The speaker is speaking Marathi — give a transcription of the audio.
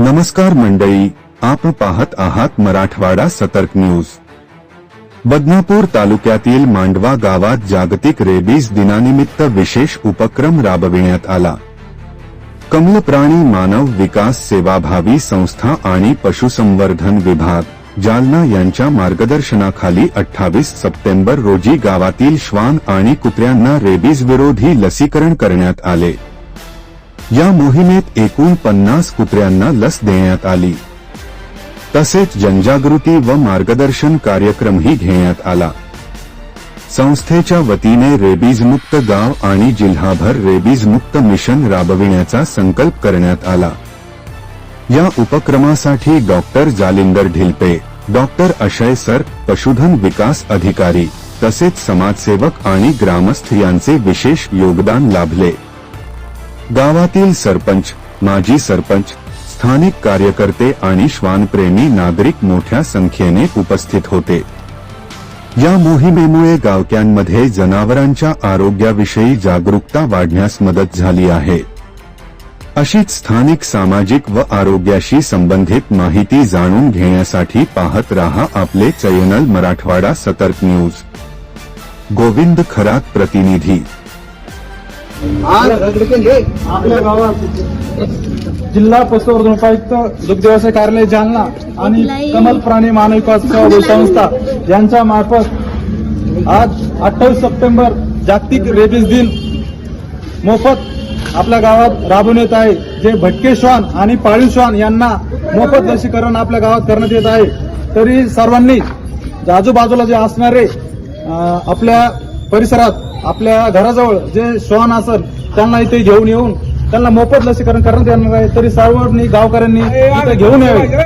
नमस्कार मंडळी आप पाहत आहात मराठवाडा सतर्क न्यूज. बदनापूर तालुक्यातील मांडवा गावात जागतिक रेबीज दिनानिमित्त विशेष उपक्रम राबविण्यात आला. कमलप्राणी मानव विकास सेवाभावी संस्था आणि पशुसंवर्धन विभाग जालना यांच्या मार्गदर्शनाखाली अठ्ठावीस सप्टेंबर रोजी गावातील श्वान आणि कुत्र्यांना रेबीज विरोधी लसीकरण करण्यात आले. या मोहिमेत एकूण पन्नास कुत्र्यांना लस देण्यात आली. तसेच जनजागृती व मार्गदर्शन कार्यक्रमही घेण्यात आला. संस्थेच्या वतीने रेबीज मुक्त गाव आणि जिल्हाभर रेबीज मुक्त मिशन राबविण्याचा संकल्प करण्यात आला. या उपक्रमासाठी doctor Jalindar Dhilpe doctor Ashay sir पशुधन विकास अधिकारी तसेच समाजसेवक आणि ग्रामस्थ यांचे विशेष योगदान लाभले. गावातील सरपंच माजी सरपंच स्थानिक कार्यकर्ते आणि श्वानप्रेमी नागरिक मोठ्या संख्येने उपस्थित होते. या मोहिमेमुळे गावक्यांमध्ये जनावरांच्या आरोग्याविषयी जागरूकता वाढण्यास मदत झाली आहे. अशीच स्थानिक सामाजिक व आरोग्याशी संबंधित माहिती जाणून घेण्यासाठी पाहत रहा आपले चॅनल मराठवाडा सतर्क न्यूज. गोविंद खरात प्रतिनिधी आपल्या गावात जिल्हा पशुवर्धन उपायुक्त दुग्ध व्यवसाय कार्यालय जालना आणि कमल प्राणी मानव विकास संस्था यांच्या मार्फत आज अठ्ठावीस सप्टेंबर जागतिक रेबीज दिन मोफत आपल्या गावात राबवण्यात आहे. जे भटके श्वान आणि पाळीव श्वान यांना मोफत लसीकरण आपल्या गावात करण्यात येत आहे. तरी सर्वांनी आजूबाजूला जे असणारे आपल्या परिसरात आपल्या घराजवळ जे श्वान असेल त्यांना इथे घेऊन येऊन त्यांना मोफत लसीकरण करण्यात येणार आहे तरी सर्वांनी गावकऱ्यांनी इथे घेऊन यावे.